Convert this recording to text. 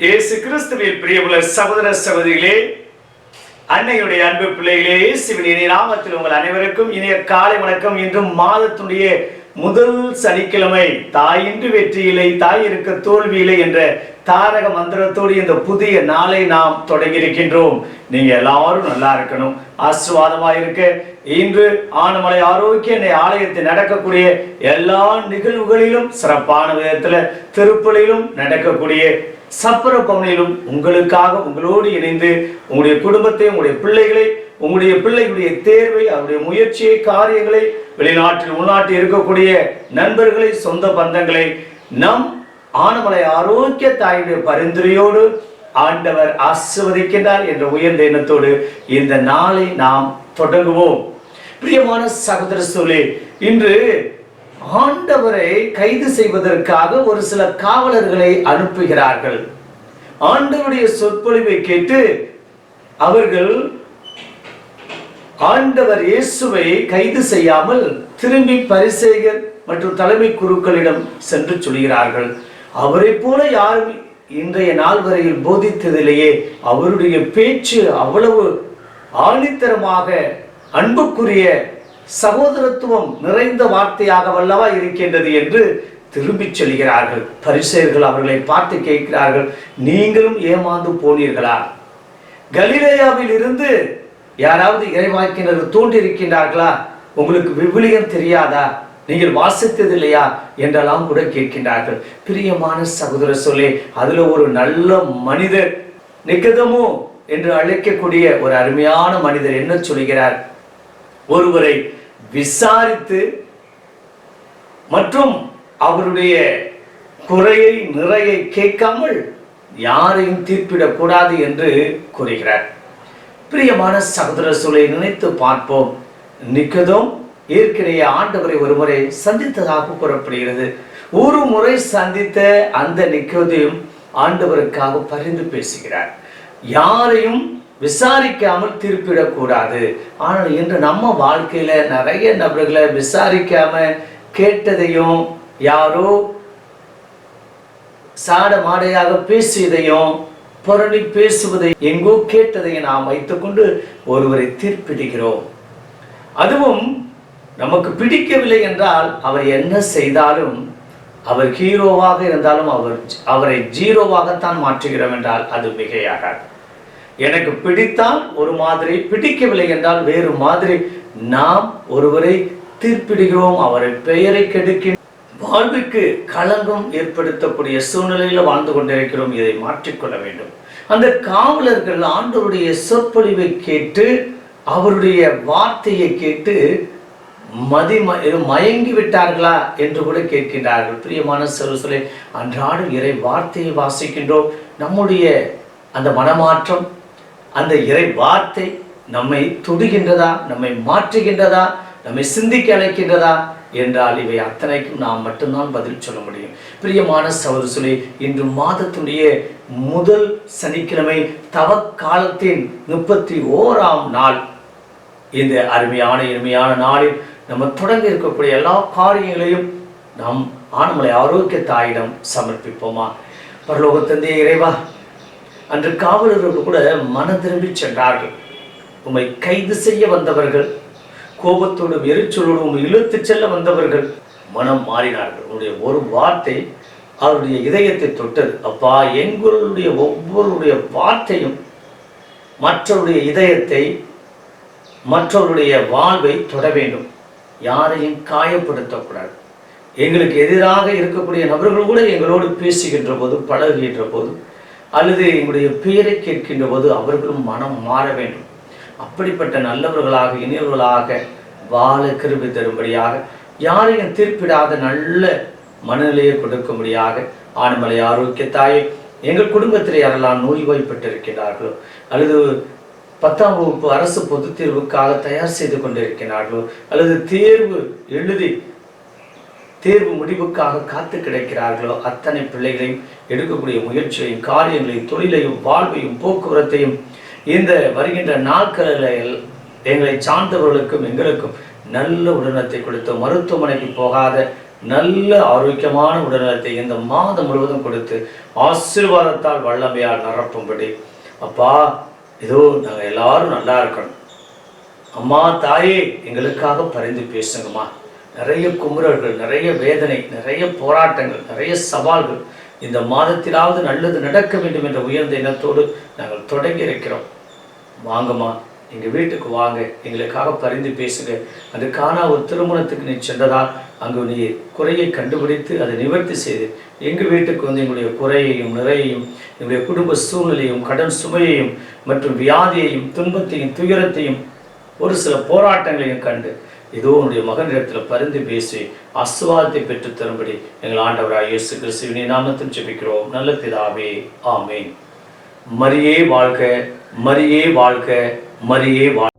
இயேசு கிறிஸ்துவில் பிரியமுள்ள சகோதர சகோதரிகளே அன்னையுடைய அன்பு பிள்ளைகளே இயேசுவின் இனிய நாமத்தில் உங்கள் அனைவருக்கும் இனிய காலை வணக்கம். இன்றும் மாதத்துடைய முதல் சனிக்கிழமை தாயின்றி வெற்றி இல்லை தாய் இருக்க தோல்வி இல்லை என்ற தாரக மந்திரத்தோடு இந்த புதிய நாளை நாம் தொடங்கி இருக்கின்றோம் நீங்க எல்லாரும் நல்லா இருக்கணும். ஆசீர்வாதமா இருக்க இன்று ஆனமலை ஆரோக்கிய ஆலயத்தில் நடக்கக்கூடிய எல்லா நிகழ்வுகளிலும் சிறப்பான விதத்தில் திருப்பலிலும் நடக்கக்கூடிய சப்பர பவனிலும் உங்களுக்காக உங்களோடு இணைந்து உங்களுடைய குடும்பத்தை உங்களுடைய பிள்ளைகளை உங்களுடைய பிள்ளைகளுடைய தேர்வை அவருடைய முயற்சியை காரியங்களை வெளிநாட்டில் உள்நாட்டில் இருக்கக்கூடிய நண்பர்களை சொந்த பந்தங்களை நம் ஆனமலை ஆரோக்கிய தாயுடைய பரிந்துரையோடு ஆண்டவர் ஆசிர்வதிக்கின்றார் என்ற உயர்ந்த எண்ணத்தோடு இந்த நாளை நாம் தொடங்குவோம். பிரியமான சகோதர சூழலே இன்று ஆண்டவரை கைது செய்வதற்காக ஒரு சில காவலர்களை அனுப்புகிறார்கள். ஆண்டவருடைய சொற்பொழிவை கேட்டு அவர்கள் ஆண்டவர் இயேசுவை கைது செய்யாமல் திரும்பி பரிசேகர் மற்றும் தலைமை குருக்களிடம் சென்று சொல்கிறார்கள். அவரை போல யாரும் இன்றைய நாள் வரையில் போதித்ததிலேயே அவருடைய பேச்சு அவ்வளவு ஆணித்தரமாக அன்புக்குரிய சகோதரத்துவம் நிறைந்த வார்த்தையாக வல்லவா இருக்கின்றது என்று திரும்பிச் செல்கிறார்கள். பரிசெயர்கள் அவர்களை பார்த்து கேட்கிறார்கள் நீங்களும் ஏமாந்து போனீர்களா? கலிலேயாவில் இருந்து யாராவது இறைவாக்கினர் தோன்றியிருக்கின்றார்களா உங்களுக்கு விவிலியம் தெரியாதா? நீங்கள் வாசித்தது இல்லையா என்றெல்லாம் கூட கேட்கின்றார்கள். பிரியமான சகோதர சொல்லே அதுல ஒரு நல்ல மனிதர் நிக்கதமோ? என்று அழைக்கக்கூடிய ஒரு அருமையான மனிதர் என்ன சொல்கிறார்? ஒருவரை விசாரித்து மற்றும் அவருடைய குறையை நிறையை கேட்காமல் யாரையும் தீர்ப்பிடக்கூடாது என்று கூறுகிறார். பிரியமான சகோதர சூழலை நினைத்து பார்ப்போம். நிக்கதும் ஏற்கனவே ஆண்டவரை ஒருமுறை சந்தித்ததாக கூறப்படுகிறது. ஒரு முறை சந்தித்த அந்த நிக்கதையும் ஆண்டவருக்காக பரிந்து பேசுகிறார். யாரையும் விசாரிக்காமல் திருப்பிடக்கூடாது. ஆனால் இன்று நம்ம வாழ்க்கையில நிறைய நபர்களை விசாரிக்காம கேட்டதையும் யாரோ சாட மாடையாக பேசியதையும் புரணி பேசுவதை எங்கோ கேட்டதையும் நாம் வைத்துக்கொண்டு ஒருவரை தீர்ப்பிடுகிறோம். அதுவும் நமக்கு பிடிக்கவில்லை என்றால் அவர் என்ன செய்தாலும் அவர் ஹீரோவாக இருந்தாலும் அவர் அவரை ஜீரோவாகத்தான் மாற்றுகிறோம் என்றால் அது மிகையாகாது. எனக்கு பிடித்தால் ஒரு மாதிரி பிடிக்கவில்லை என்றால் வேறு மாதிரி. நாம் ஒருவரை தீர்ப்பிடுகிறோம் அவரை பெயரை கெடுக்க வாழ்வுக்கு களங்கம் ஏற்படுத்தக்கூடிய சூழ்நிலையில வாழ்ந்து கொண்டிருக்கிறோம் இதை மாற்றிக்கொள்ள வேண்டும். அந்த காவலர்கள் ஆண்டவருடைய சொற்பொழிவை கேட்டு அவருடைய வார்த்தையை கேட்டு மதி மயங்கி விட்டார்களா என்று கூட கேட்கின்றார்கள். பிரியமான செல்வசலை அன்றாடம் இறை வார்த்தையை வாசிக்கின்றோம். நம்முடைய அந்த மனமாற்றம் அந்த இறை வார்த்தை நம்மை தொடுகின்றதா நம்மை மாற்றுகின்றதா நம்மை சிந்திக்க அழைக்கின்றதா என்றால் இவை அத்தனைக்கும் நாம் மட்டும்தான் பதில் சொல்ல முடியும். பிரியமான சகோதரர்களே இன்று மாதத்துடைய முதல் சனிக்கிழமை தவ காலத்தின் முப்பத்தி ஓராம் நாள். இந்த அருமையான இனிமையான நாளில் நம்ம தொடங்க இருக்கக்கூடிய எல்லா காரியங்களையும் நாம் ஆனமலை ஆரோக்கிய தாயிடம் சமர்ப்பிப்போமா? பரலோகத்தந்தே இறைவா அன்று காவலர்கள் கூட மன திரும்பி சென்றார்கள். உம்மை கைது செய்ய வந்தவர்கள் கோபத்தோடும் எரிச்சலோடும் உம்மை இழுத்துச் செல்ல வந்தவர்கள் மனம் மாறினார்கள். உன்னுடைய ஒரு வார்த்தை அவருடைய இதயத்தை தொட்டது. அப்பா எங்களுடைய ஒவ்வொருடைய வார்த்தையும் மற்றவருடைய இதயத்தை மற்றவருடைய வாழ்வை தொட வேண்டும். யாரையும் காயப்படுத்தக்கூடாது. எங்களுக்கு எதிராக இருக்கக்கூடிய நபர்கள் கூட எங்களோடு பேசுகின்ற போது பழகுகின்ற போது அல்லது எங்களுடைய பெயரை கேட்கின்ற போது அவர்களும் மனம் மாற வேண்டும். அப்படிப்பட்ட நல்லவர்களாக இனியவர்களாக வாழ கிருபி தரும்படியாக யாரையும் தீர்ப்பிடாத நல்ல மனநிலையை கொடுக்கும்படியாக ஆனமலை ஆரோக்கியத்தாயை எங்கள் குடும்பத்தில் யாரெல்லாம் நோய்வாய்ப்பட்டிருக்கிறார்களோ அல்லது பத்தாம் வகுப்பு அரசு பொதுத் தேர்வுக்காக தயார் செய்து கொண்டிருக்கிறார்களோ அல்லது தேர்வு எழுதி தேர்வு முடிவுக்காக காத்து கிடைக்கிறார்களோ அத்தனை பிள்ளைகளையும் எடுக்கக்கூடிய முயற்சியையும் காரியங்களையும் தொழிலையும் வாழ்வையும் போக்குவரத்தையும் இந்த வருகின்ற நாட்களில் எங்களை சார்ந்தவர்களுக்கும் எங்களுக்கும் நல்ல உடல்நலத்தை கொடுத்து மருத்துவமனைக்கு போகாத நல்ல ஆரோக்கியமான உடல்நலத்தை இந்த மாதம் முழுவதும் கொடுத்து ஆசீர்வாதத்தால் வல்லமையால் நிரப்பும்படி அப்பா இதோ நாங்கள் எல்லாரும் நல்லா இருக்கணும். அம்மா தாயே எங்களுக்காக பரிந்து பேசுங்கம்மா. நிறைய குமுறல்கள் நிறைய வேதனை நிறைய போராட்டங்கள் நிறைய சவால்கள் இந்த மாதத்திலாவது நல்லது நடக்க வேண்டும் என்ற உயர்ந்த எண்ணத்தோடு நாங்கள் தொடங்கி இருக்கிறோம். வாங்கம்மா எங்கள் வீட்டுக்கு வாங்க எங்களுக்காக பரிந்து பேசுங்க. அதுக்கான ஒரு திருமணத்துக்கு நீ சென்றதால் அங்கு நீ குறையை கண்டுபிடித்து அதை நிவர்த்தி செய்து எங்கள் வீட்டுக்கு வந்து எங்களுடைய குறையையும் நிறையையும் எங்களுடைய குடும்ப சூழ்நிலையும் கடன் சுமையையும் மற்றும் வியாதியையும் துன்பத்தையும் துயரத்தையும் ஒரு சில போராட்டங்களையும் கண்டு இதோ உன்னுடைய மகனிடத்தில் பரிந்து பேசி ஆசுவாதத்தை பெற்று தரும்படி எங்கள் ஆண்டவராக இயேசு கிறிஸ்துவினை நாமத்தில் ஜெபிக்கிறோம். நல்ல பிதாவே ஆமேன். மரியே வாழ்க மரியே வாழ்க மரியே வாழ்க.